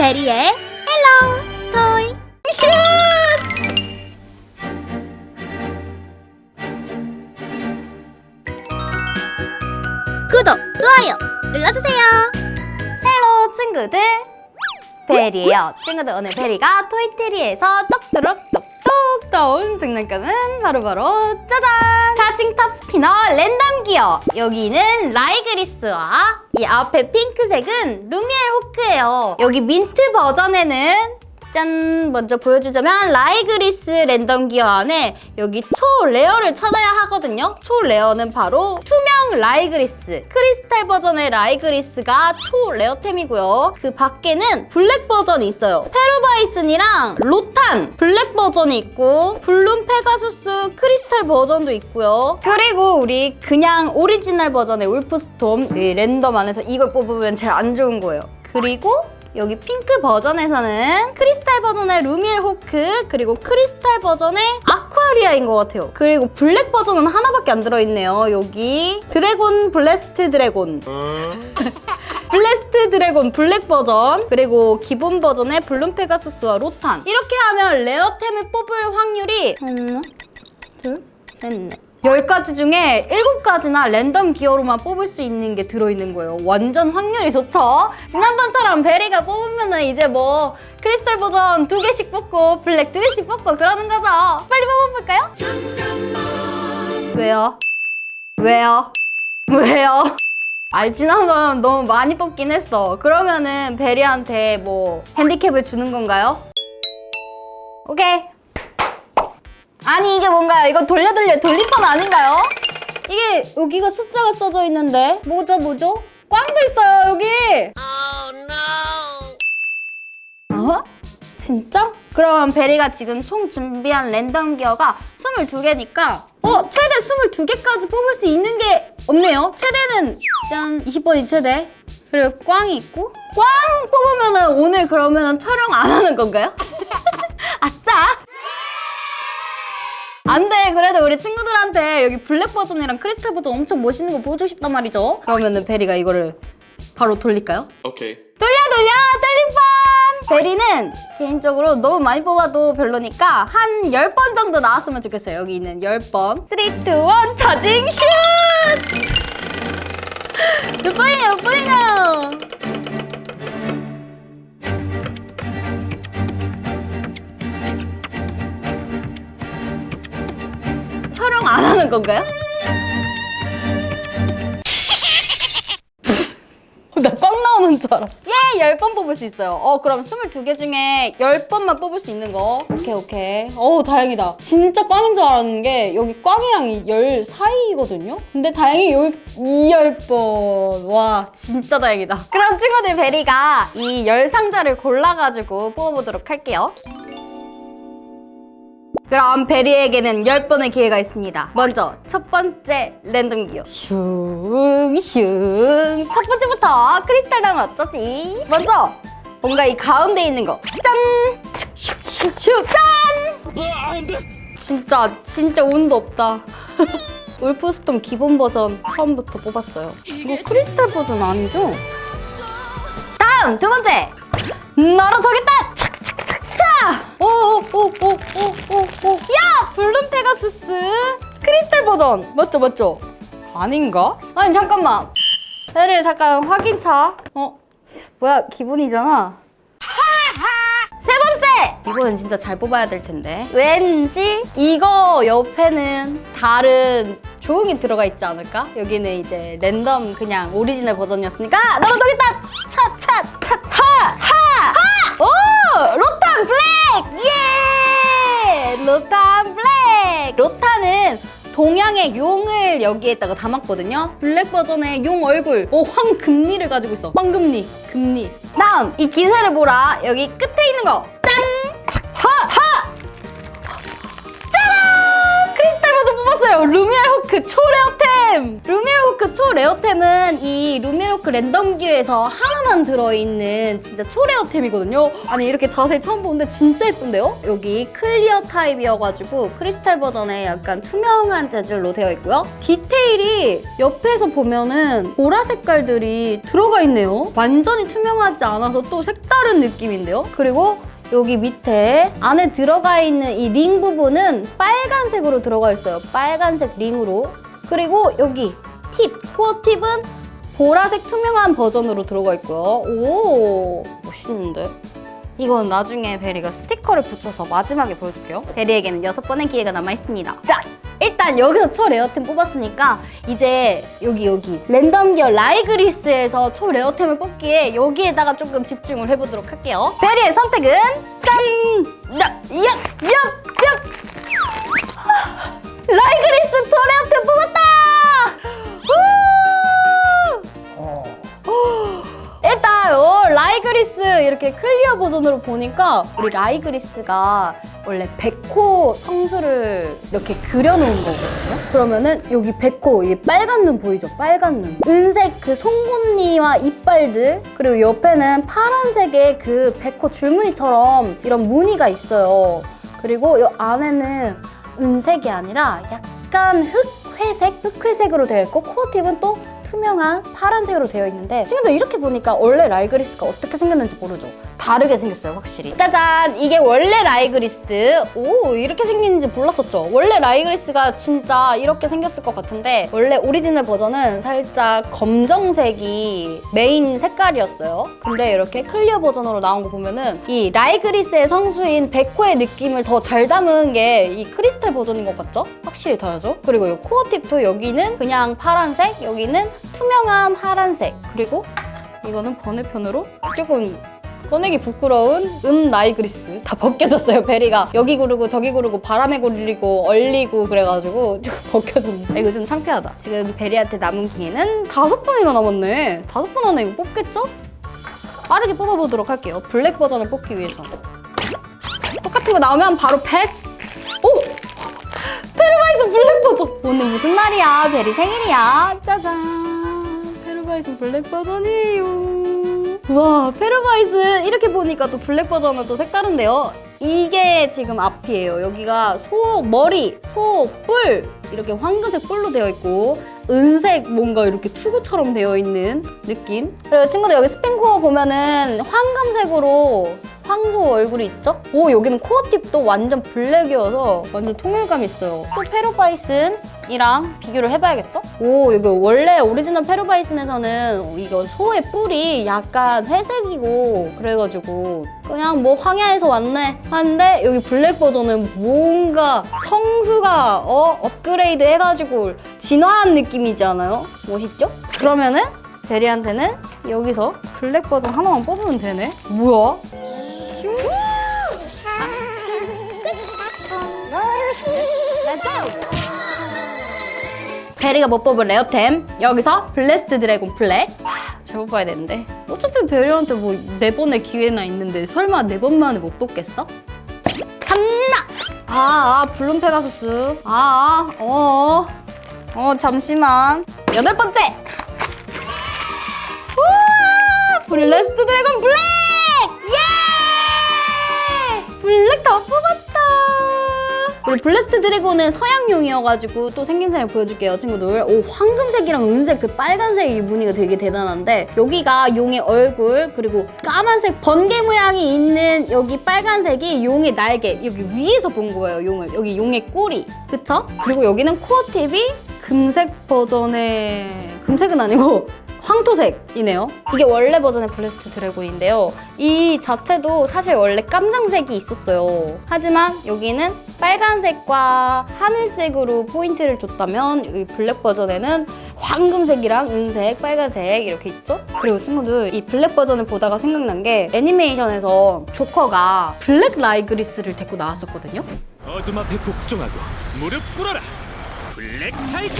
베리의 헬로 토이 슛! 구독, 좋아요 눌러주세요. 헬로 친구들 베리예요 친구들 오늘 베리가 토이테리에서 떡두룩 똑똑 떠온 장난감은 바로바로 짜잔 차징 탑 스피너 랜덤 기어. 여기는 라이그리스와 이 앞에 핑크색은 루미엘 호크예요. 여기 민트 버전에는 짠! 먼저 보여주자면 라이그리스 랜덤 기어 안에 여기 초 레어를 찾아야 하거든요. 초 레어는 바로 투명 라이그리스. 크리스탈 버전의 라이그리스가 초 레어템이고요. 그 밖에는 블랙 버전이 있어요. 페루바이슨이랑 로탄 블랙 버전이 있고 블룸 페가수스 크리스탈 버전도 있고요. 그리고 우리 그냥 오리지널 버전의 울프스톰 이 랜덤 안에서 이걸 뽑으면 제일 안 좋은 거예요. 그리고 여기 핑크 버전에서는 크리스탈 버전의 루미엘 호크 그리고 크리스탈 버전의 아쿠아리아인 것 같아요. 그리고 블랙 버전은 하나밖에 안 들어있네요. 여기 드래곤 블래스트 드래곤 블래스트 드래곤 블랙 버전 그리고 기본 버전의 블룸 페가수스와 로탄 이렇게 하면 레어템을 뽑을 확률이 하나 둘셋넷 10가지 중에 7가지나 랜덤 기어로만 뽑을 수 있는 게 들어있는 거예요. 완전 확률이 좋죠? 지난번처럼 베리가 뽑으면 이제 뭐 크리스탈 버전 두 개씩 뽑고 블랙 두 개씩 뽑고 그러는 거죠. 빨리 뽑아볼까요? 왜요? 왜요? 왜요? 아, 지난번 너무 많이 뽑긴 했어. 그러면은 베리한테 뭐 핸디캡을 주는 건가요? 오케이. 아니 이게 뭔가요? 이거 돌려 돌려 돌림판 아닌가요? 이게 여기가 숫자가 써져 있는데 뭐죠 뭐죠? 꽝도 있어요 여기. 어? 진짜? 그럼 베리가 지금 총 준비한 랜덤 기어가 22개니까 어? 최대 22개까지 뽑을 수 있는 게 없네요. 최대는 짠 20번이 최대. 그리고 꽝이 있고 꽝 뽑으면 은 오늘 그러면 은 촬영 안 하는 건가요? 아싸! 안 돼. 그래도 우리 친구들한테 여기 블랙 버전이랑 크리스탈 버전 엄청 멋있는 거 보여주고 싶단 말이죠. 그러면은 베리가 이거를 바로 돌릴까요? Okay. 돌려 돌려 돌림판! 베리는 개인적으로 너무 많이 뽑아도 별로니까 한 10번 정도 나왔으면 좋겠어요. 여기 있는 10번. 3, 2, 1 차징 슛! 몇 번이에요? 몇 번이냐? 촬영 안 하는 건가요? 나 꽝 나오는 줄 알았어. 예, 10번 뽑을 수 있어요. 어, 그럼 22개 중에 10번만 뽑을 수 있는 거. 오케이, 오케이. 어우, 다행이다. 진짜 꽝인 줄 알았는 게 여기 꽝이랑 이 열 사이거든요? 근데 다행히 여기 이 10번. 와, 진짜 다행이다. 그럼 친구들 베리가 이 열 상자를 골라가지고 뽑아보도록 할게요. 그럼 베리에게는 10번의 기회가 있습니다. 먼저 첫 번째 랜덤 기어. 슝, 슝. 첫 번째부터 크리스탈은 어쩌지? 먼저 뭔가 이 가운데 있는 거. 짠! 슉 슉 슉 짠! 진짜 진짜 운도 없다. 울프스톰 기본 버전 처음부터 뽑았어요. 이거 크리스탈 버전 아니죠? 다음 두 번째. 너로 저겠다. 오오오오오오오. 야 블룸 페가수스 크리스탈 버전 맞죠 맞죠? 아닌가? 아니 잠깐만. 베리 잠깐 확인차. 어 뭐야 기분이잖아. 세 번째! 이번엔 진짜 잘 뽑아야 될 텐데. 왠지 이거 옆에는 다른 조응이 들어가 있지 않을까? 여기는 이제 랜덤 그냥 오리지널 버전이었으니까 너무 저기다! 차, 차, 차, 하! 하! 하! 오! 로탄 동양의 용을 여기에다가 담았거든요. 블랙 버전의 용 얼굴. 오, 황금리를 가지고 있어. 황금리, 금리. 다음, 이 기세를 보라. 여기 끝에 있는 거. 짠! 하! 하! 짜란! 크리스탈 버전 뽑았어요. 루미엘 호크 초레어 레어템은 이 루미로크 랜덤기에서 하나만 들어있는 진짜 초레어템이거든요. 아니 이렇게 자세히 처음 보는데 진짜 예쁜데요? 여기 클리어 타입이어가지고 크리스탈 버전에 약간 투명한 재질로 되어 있고요. 디테일이 옆에서 보면은 보라 색깔들이 들어가 있네요. 완전히 투명하지 않아서 또 색다른 느낌인데요. 그리고 여기 밑에 안에 들어가 있는 이 링 부분은 빨간색으로 들어가 있어요. 빨간색 링으로. 그리고 여기 팁, 코어 팁은 보라색 투명한 버전으로 들어가 있고요. 오, 멋있는데? 이건 나중에 베리가 스티커를 붙여서 마지막에 보여줄게요. 베리에게는 여섯 번의 기회가 남아있습니다. 자, 일단 여기서 초 레어템 뽑았으니까 이제 여기 여기 랜덤 기어 라이그리스에서 초 레어템을 뽑기에 여기에다가 조금 집중을 해보도록 할게요. 베리의 선택은 짠! 야, 야, 야, 야! 라이그리스 초 레어템 뽑았다! 라이그리스 이렇게 클리어 버전으로 보니까 우리 라이그리스가 원래 백호 성수를 이렇게 그려놓은 거거든요. 그러면은 여기 백호 이 빨간 눈 보이죠? 빨간 눈. 은색 그 송곳니와 이빨들 그리고 옆에는 파란색의 그 백호 줄무늬처럼 이런 무늬가 있어요. 그리고 이 안에는 은색이 아니라 약간 흑회색, 흑회색으로 되어 있고 코어 팁은 또 투명한 파란색으로 되어 있는데 친구들 이렇게 보니까 원래 라이그리스가 어떻게 생겼는지 모르죠? 다르게 생겼어요 확실히. 짜잔! 이게 원래 라이그리스. 오 이렇게 생긴지 몰랐었죠? 원래 라이그리스가 진짜 이렇게 생겼을 것 같은데 원래 오리지널 버전은 살짝 검정색이 메인 색깔이었어요. 근데 이렇게 클리어 버전으로 나온 거 보면은 이 라이그리스의 성수인 백호의 느낌을 더 잘 담은 게 이 크리스탈 버전인 것 같죠? 확실히 다르죠? 그리고 이 코어 팁도 여기는 그냥 파란색 여기는 투명한 파란색. 그리고 이거는 번외편으로 조금 꺼내기 부끄러운 은 라이그리스. 다 벗겨졌어요 베리가. 여기 구르고 저기 구르고 바람에 굴리고 얼리고 그래가지고 벗겨졌는데. 이거 좀 창피하다. 지금 베리한테 남은 기회는 다섯 번이나 남았네. 다섯 번 안에 이거 뽑겠죠? 빠르게 뽑아보도록 할게요. 블랙 버전을 뽑기 위해서. 똑같은 거 나오면 바로 패스. 오! 페르바이즈 블랙 버전. 오늘 무슨 날이야? 베리 생일이야. 짜잔. 페르바이즈 블랙 버전이에요 와 페르바이스 이렇게 보니까 또 블랙 버전은 또 색다른데요? 이게 지금 앞이에요. 여기가 소 머리 소 뿔 이렇게 황금색 뿔로 되어 있고 은색 뭔가 이렇게 투구처럼 되어 있는 느낌? 그리고 친구들 여기 스핀코어 보면은 황금색으로 황소 얼굴이 있죠? 오 여기는 코어 팁도 완전 블랙이어서 완전 통일감 있어요 또 페로바이슨이랑 비교를 해봐야겠죠? 오 여기 원래 오리지널 페로바이슨에서는 이거 소의 뿔이 약간 회색이고 그래가지고 그냥 뭐 황야에서 왔네 하는데 여기 블랙 버전은 뭔가 성수가 어 업그레이드 해가지고 진화한 느낌이지 않아요? 멋있죠? 그러면은 베리한테는 여기서 블랙 버전 하나만 뽑으면 되네 뭐야? 베리가 못 뽑은 레어템? 여기서 블레스트 드래곤 하, 잘 뽑아야 되는데. 어차피 베리한테 뭐 네 번의 기회나 있는데 설마 네 번만에 못 뽑겠어? 한나! 아, 아 블룸 페가수스. 아, 아, 어, 어. 잠시만. 여덟 번째! 우와! 블레스트 드래곤 블랙 예! 블랙 다 우리 블레스트 드래곤은 서양용이어가지고 또 생김새를 보여줄게요 친구들. 오 황금색이랑 은색 그 빨간색 이 무늬가 되게 대단한데 여기가 용의 얼굴 그리고 까만색 번개 모양이 있는 여기 빨간색이 용의 날개. 여기 위에서 본 거예요 용을. 여기 용의 꼬리. 그쵸? 그리고 여기는 코어 팁이 금색 버전의 금색은 아니고 황토색이네요. 이게 원래 버전의 블레스트 드래곤인데요. 이 자체도 사실 원래 깜장색이 있었어요. 하지만 여기는 빨간색과 하늘색으로 포인트를 줬다면 이 블랙 버전에는 황금색이랑 은색, 빨간색 이렇게 있죠? 그리고 친구들 이 블랙 버전을 보다가 생각난 게 애니메이션에서 조커가 블랙 라이그리스를 데리고 나왔었거든요. 어둠 앞에 복종하고 무릎 꿇어라 블랙 타이거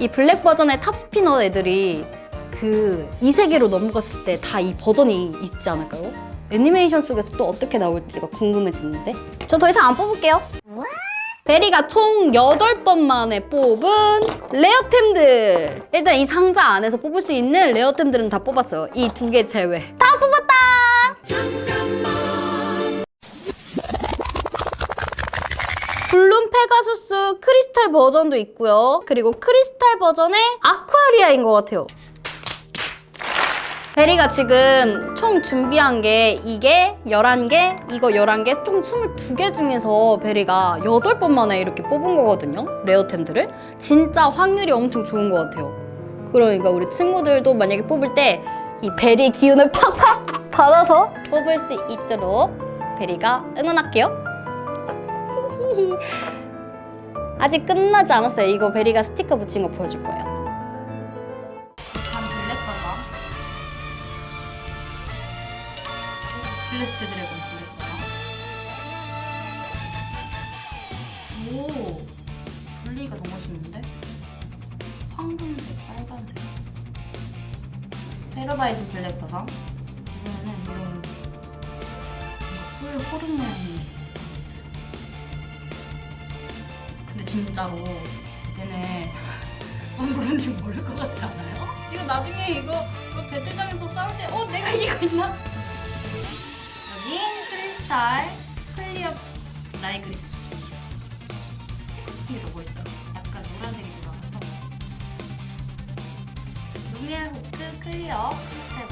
이 블랙 버전의 탑스피너 애들이 그 이 세계로 넘어갔을 때 다 이 버전이 있지 않을까요? 애니메이션 속에서 또 어떻게 나올지가 궁금해지는데 저 더 이상 안 뽑을게요 베리가 총 8번 만에 뽑은 레어템들! 일단 이 상자 안에서 뽑을 수 있는 레어템들은 다 뽑았어요. 이 두 개 제외. 다 뽑았다! 블룸 페가수스 크리스탈 버전도 있고요. 그리고 크리스탈 버전의 아쿠아리아인 것 같아요. 베리가 지금 총 준비한 게 이게 11개, 이거 11개, 총 22개 중에서 베리가 8번 만에 이렇게 뽑은 거거든요. 레어템들을. 진짜 확률이 엄청 좋은 것 같아요. 그러니까 우리 친구들도 만약에 뽑을 때 이 베리 기운을 팍팍 받아서 뽑을 수 있도록 베리가 응원할게요. 아직 끝나지 않았어요. 이거 베리가 스티커 붙인 거 보여줄 거예요. 다음 블랙 버전. 블레스트 드래곤 블랙 버전. 오, 분리가 너무 멋있는데? 황금색, 빨간색. 테러바이트 블랙 버전. 이번에는 이런 뿔 호름 모양이 있어 진짜로. 얘네. 누군지 모를 것 같지 않아요? 이거 나중에 이거 뭐 배틀장에서 싸울 때 어 내가 이거 있나? 여긴 크리스탈 클리어 라이그리스. 스티커 붙인 게 너무 멋있어요 약간 노란색이 들어가서. 루미알 호크 클리어 크리스탈